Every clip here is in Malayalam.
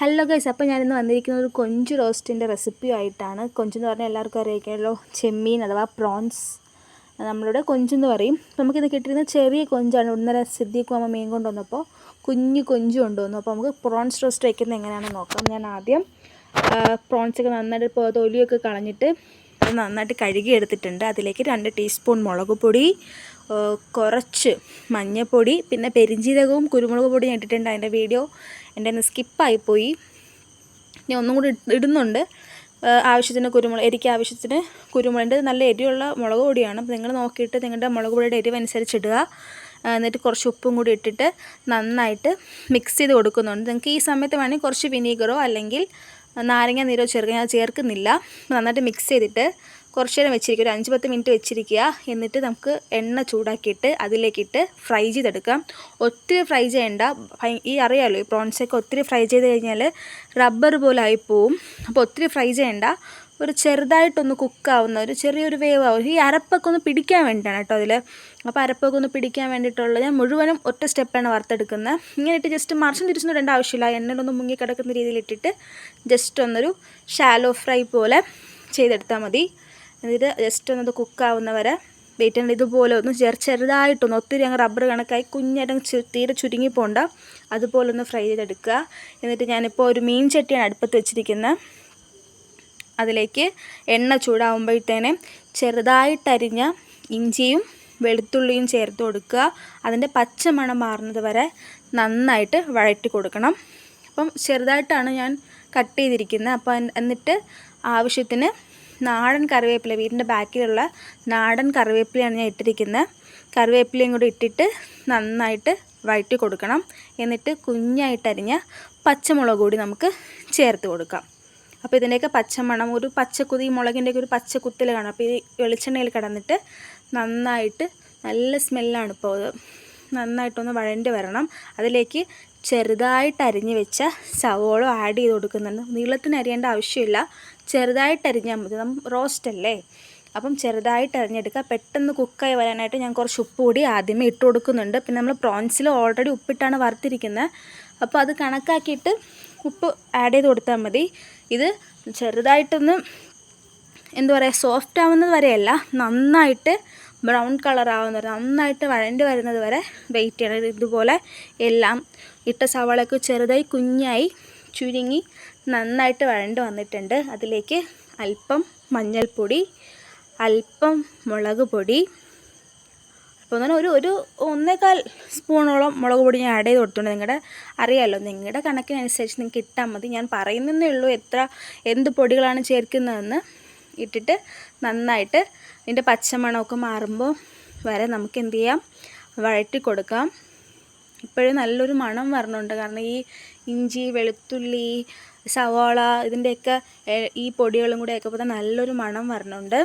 ഹലോ ഗൈസ് അപ്പോൾ ഞാനിന്ന് വന്നിരിക്കുന്നത് ഒരു കൊഞ്ച് റോസ്റ്റിന്റെ റെസിപ്പിയായിട്ടാണ് കൊഞ്ചെന്ന് പറഞ്ഞാൽ എല്ലാവർക്കും അറിയിക്കാമല്ലോ ചെമ്മീൻ അഥവാ പ്രോൺസ് നമ്മളിവിടെ കൊഞ്ചെന്ന് പറയും. നമുക്കിത് കിട്ടിയിരുന്ന ചെറിയ കൊഞ്ചാണ്. ഒന്നര സിദ്ധിക്കും അമ്മ മീൻ കൊണ്ടുവന്നപ്പോൾ കുഞ്ഞു കൊഞ്ച് കൊണ്ടുവന്നു. അപ്പോൾ നമുക്ക് പ്രോൺസ് റോസ്റ്റ് വയ്ക്കുന്നത് എങ്ങനെയാണെന്ന് നോക്കാം. ഞാൻ ആദ്യം പ്രോൺസൊക്കെ നന്നായിട്ട് ഇപ്പോൾ തൊലിയൊക്കെ കളഞ്ഞിട്ട് അത് നന്നായിട്ട് കഴുകി എടുത്തിട്ടുണ്ട് അതിലേക്ക് രണ്ട് ടീസ്പൂൺ മുളക് പൊടി കുറച്ച് മഞ്ഞൾപ്പൊടി പിന്നെ പെരിഞ്ജീരകവും കുരുമുളക് പൊടി ഞാൻ ഇട്ടിട്ടുണ്ട് അതിന്റെ വീഡിയോ. എന്റെ ഒന്ന് സ്കിപ്പായിപ്പോയി ഞാൻ ഒന്നും കൂടി ഇടുന്നുണ്ട്. ആവശ്യത്തിന് കുരുമുളക് എരിക്ക് ആവശ്യത്തിന് കുരുമുളക് നല്ല എരിയുള്ള മുളക് പൊടിയാണ്. അപ്പോൾ നിങ്ങൾ നോക്കിയിട്ട് നിങ്ങളുടെ മുളക് പൊടിയുടെ എരിവ് അനുസരിച്ച് ഇടുക. എന്നിട്ട് കുറച്ച് ഉപ്പും കൂടി ഇട്ടിട്ട് നന്നായിട്ട് മിക്സ് ചെയ്ത് കൊടുക്കുന്നുണ്ട്. നിങ്ങൾക്ക് ഈ സമയത്ത് വേണമെങ്കിൽ കുറച്ച് വിനീഗറോ അല്ലെങ്കിൽ നാരങ്ങ നീരോ ചേർക്കുക ഞാൻ ചേർക്കുന്നില്ല. നന്നായിട്ട് മിക്സ് ചെയ്തിട്ട് കുറച്ച് നേരം വെച്ചിരിക്കുക. ഒരു അഞ്ച് പത്ത് മിനിറ്റ് വെച്ചിരിക്കുക. എന്നിട്ട് നമുക്ക് എണ്ണ ചൂടാക്കിയിട്ട് അതിലേക്കിട്ട് ഫ്രൈ ചെയ്തെടുക്കാം. ഒത്തിരി ഫ്രൈ ചെയ്യേണ്ട. ഈ അറിയാമല്ലോ ഈ പ്രോൺസൊക്കെ ഒത്തിരി ഫ്രൈ ചെയ്ത് കഴിഞ്ഞാൽ റബ്ബർ പോലെ ആയിപ്പോവും അപ്പോൾ ഒത്തിരി ഫ്രൈ ചെയ്യേണ്ട. ഒരു ചെറുതായിട്ടൊന്ന് കുക്കാവുന്ന ഒരു ചെറിയൊരു വേവ് ആവും ഈ അരപ്പൊക്കെ ഒന്ന് പിടിക്കാൻ വേണ്ടിയിട്ടാണ് കേട്ടോ അതിൽ അപ്പോൾ അരപ്പൊക്കെ ഒന്ന് പിടിക്കാൻ വേണ്ടിയിട്ടുള്ള ഞാൻ മുഴുവനും ഒറ്റ സ്റ്റെപ്പാണ് വറുത്തെടുക്കുന്നത്. ഇങ്ങനെ ഇട്ട് ജസ്റ്റ് മറിച്ചും തിരിച്ചൊന്നും ഇടേണ്ട ആവശ്യമില്ല. എണ്ണയിലൊന്ന് മുങ്ങി കിടക്കുന്ന രീതിയിൽ ഇട്ടിട്ട് ജസ്റ്റ് ഒന്നൊരു ഷാലോ ഫ്രൈ പോലെ ചെയ്തെടുത്താൽ മതി. എന്നിട്ട് ജസ്റ്റ് ഒന്നത് കുക്കാവുന്ന വരെ വെയിറ്റ് ചെയ്യണം. ഇതുപോലെ ഒന്ന് ചെറു ചെറുതായിട്ടൊന്ന് ഒത്തിരി അങ്ങ് റബ്ബർ കണക്കായി കുഞ്ഞായിട്ട് തീരെ ചുരുങ്ങി പോകണ്ട അതുപോലെ ഒന്ന് ഫ്രൈ ചെയ്തെടുക്കുക. എന്നിട്ട് ഞാനിപ്പോൾ ഒരു മീൻ ചട്ടിയാണ് അടുപ്പത്ത് വെച്ചിരിക്കുന്നത് അതിലേക്ക് എണ്ണ ചൂടാവുമ്പോഴത്തേനെ ചെറുതായിട്ടരിഞ്ഞ ഇഞ്ചിയും വെളുത്തുള്ളിയും ചേർത്ത് കൊടുക്കുക. അതിന്റെ പച്ചമണം മാറുന്നത് വരെ നന്നായിട്ട് വഴറ്റി കൊടുക്കണം. അപ്പം ചെറുതായിട്ടാണ് ഞാൻ കട്ട് ചെയ്തിരിക്കുന്നത് അപ്പം എന്നിട്ട് ആവശ്യത്തിന് നാടൻ കറിവേപ്പില വീടിന്റെ ബാക്കിലുള്ള നാടൻ കറിവേപ്പിലയാണ് ഞാൻ ഇട്ടിരിക്കുന്നത്. കറിവേപ്പിലയും കൂടി ഇട്ടിട്ട് നന്നായിട്ട് വഴറ്റി കൊടുക്കണം. എന്നിട്ട് കുഞ്ഞായിട്ടരിഞ്ഞ പച്ചമുളക് കൂടി നമുക്ക് ചേർത്ത് കൊടുക്കാം. അപ്പോൾ ഇതിന്റെയൊക്കെ പച്ചമണം ഒരു പച്ചക്കുതി മുളകിന്റെയൊക്കെ ഒരു പച്ചക്കുത്തിൽ കാണും. അപ്പോൾ ഈ വെളിച്ചെണ്ണയിൽ കിടന്നിട്ട് നന്നായിട്ട് നല്ല സ്മെല്ലാണ് ഇപ്പോൾ നന്നായിട്ടൊന്ന് വഴണ്ടി വരണം. അതിലേക്ക് ചെറുതായിട്ട് അരിഞ്ഞ് വെച്ച സവോള ആഡ് ചെയ്ത് കൊടുക്കുന്നുണ്ട്. നീളത്തിന് അരിയേണ്ട ആവശ്യമില്ല. ചെറുതായിട്ട് അരിഞ്ഞാൽ മതി. നമ്മൾ റോസ്റ്റ് അല്ലേ? അപ്പം ചെറുതായിട്ട് അരിഞ്ഞെടുക്കുക. പെട്ടെന്ന് കുക്കായി വരാനായിട്ട് ഞാൻ കുറച്ച് ഉപ്പ് കൂടി ആദ്യമേ ഇട്ട് കൊടുക്കുന്നുണ്ട്. പിന്നെ നമ്മൾ പ്രോൺസിൽ ഓൾറെഡി ഉപ്പിട്ടാണ് വറുത്തിരിക്കുന്നത്. അപ്പോൾ അത് കണക്കാക്കിയിട്ട് ഉപ്പ് ആഡ് ചെയ്ത് കൊടുത്താൽ മതി. ഇത് ചെറുതായിട്ടൊന്ന് എന്താ പറയുക സോഫ്റ്റ് ആവുന്നത് വരെയല്ല നന്നായിട്ട് ബ്രൗൺ കളർ ആവുന്നത് നന്നായിട്ട് വഴണ്ടി വരുന്നത് വരെ വെയിറ്റ് ചെയ്യണം. ഇതുപോലെ എല്ലാം ഇട്ട സവാളയൊക്കെ ചെറുതായി കുഞ്ഞായി ചുരുങ്ങി നന്നായിട്ട് വഴണ്ട് വന്നിട്ടുണ്ട്. അതിലേക്ക് അല്പം മഞ്ഞൾപ്പൊടി അല്പം മുളക് പൊടി. അപ്പോൾ അങ്ങനെ ഒരു ഒരു ഒന്നേകാൽ സ്പൂണോളം മുളക് പൊടി ഞാൻ ആഡ് ചെയ്ത് കൊടുത്തിട്ടുണ്ട്. നിങ്ങളുടെ അറിയാമല്ലോ നിങ്ങളുടെ കണക്കിനനുസരിച്ച് നിങ്ങൾക്ക് ഇട്ടാൽ മതി. ഞാൻ പറയുന്നതേ ഉള്ളൂ എത്ര എന്ത് പൊടികളാണ് ചേർക്കുന്നതെന്ന്. ഇട്ടിട്ട് നന്നായിട്ട് ഇതിന്റെ പച്ചമണമൊക്കെ മാറുമ്പോൾ വരെ നമുക്ക് എന്ത് ചെയ്യാം? വഴറ്റി കൊടുക്കാം. ഇപ്പോഴും നല്ലൊരു മണം വരണുണ്ട്. കാരണം ഈ ഇഞ്ചി വെളുത്തുള്ളി സവാള ഇതിന്റെയൊക്കെ ഈ പൊടികളും കൂടെ ഒക്കെ നല്ലൊരു മണം വരണുണ്ട്.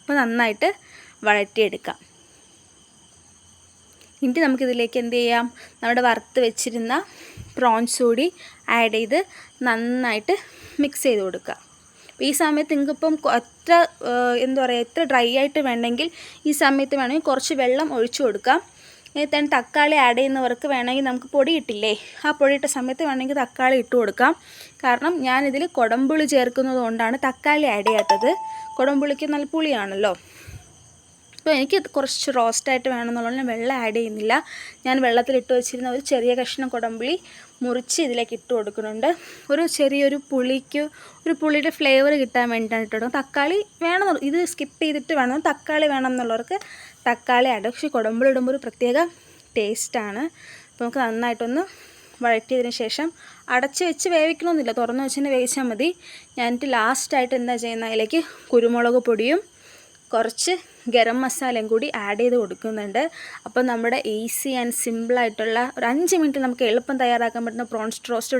അപ്പോൾ നന്നായിട്ട് വഴറ്റിയെടുക്കാം. ഇനി നമുക്കിതിലേക്ക് എന്ത് ചെയ്യാം? നമ്മുടെ വറുത്ത് വെച്ചിരുന്ന പ്രോൺസ് കൂടി ആഡ് ചെയ്ത് നന്നായിട്ട് മിക്സ് ചെയ്ത് കൊടുക്കുക അപ്പോൾ ഈ സമയത്ത് നിങ്ങൾക്കിപ്പം എത്ര എന്താ പറയുക എത്ര ഡ്രൈ ആയിട്ട് വേണമെങ്കിൽ ഈ സമയത്ത് വേണമെങ്കിൽ കുറച്ച് വെള്ളം ഒഴിച്ചു കൊടുക്കാം. തന്നെ തക്കാളി ആഡ് ചെയ്യുന്നവർക്ക് വേണമെങ്കിൽ നമുക്ക് പൊടി ഇട്ടില്ലേ? ആ പൊടി ഇട്ട സമയത്ത് വേണമെങ്കിൽ തക്കാളി ഇട്ട് കൊടുക്കാം. കാരണം ഞാനിതിൽ കുടംപുളി ചേർക്കുന്നത് കൊണ്ടാണ് തക്കാളി ആഡ് ചെയ്യാത്തത്. കുടംപുളിക്ക് നല്ല പുളിയാണല്ലോ. അപ്പോൾ എനിക്ക് കുറച്ച് റോസ്റ്റായിട്ട് വേണമെന്നുള്ളത് ഞാൻ വെള്ളം ആഡ് ചെയ്യുന്നില്ല. ഞാൻ വെള്ളത്തിലിട്ട് വെച്ചിരുന്ന ഒരു ചെറിയ കഷ്ണം കുടമ്പുളി മുറിച്ച് ഇതിലേക്ക് ഇട്ട് കൊടുക്കുന്നുണ്ട്. ഒരു ചെറിയൊരു പുളിക്ക് ഒരു പുളിയുടെ ഫ്ലേവർ കിട്ടാൻ വേണ്ടിയിട്ടാണ് ഇട്ടോ തക്കാളി വേണം ഇത് സ്കിപ്പ് ചെയ്തിട്ട് വേണം. തക്കാളി വേണം എന്നുള്ളവർക്ക് തക്കാളി ആഡ് പക്ഷേ കുടമ്പുളി ഒരു പ്രത്യേക ടേസ്റ്റാണ് അപ്പോൾ നമുക്ക് നന്നായിട്ടൊന്ന് വഴറ്റിയതിന് ശേഷം അടച്ച് വെച്ച് വേവിക്കണമെന്നില്ല. തുറന്ന് വെച്ച് തന്നെ വേവിച്ചാൽ മതി. ഞാനിട്ട് ലാസ്റ്റായിട്ട് എന്താ ചെയ്യുന്ന അതിലേക്ക് കുരുമുളക് പൊടിയും കുറച്ച് ഗരം മസാലയും കൂടി ആഡ് ചെയ്ത് കൊടുക്കുന്നുണ്ട്. അപ്പോൾ നമ്മുടെ ഈസി ആൻഡ് സിമ്പിളായിട്ടുള്ള ഒരു അഞ്ച് മിനിറ്റ് നമുക്ക് എളുപ്പം തയ്യാറാക്കാൻ പറ്റുന്ന പ്രോൺസ് റോസ്റ്റ്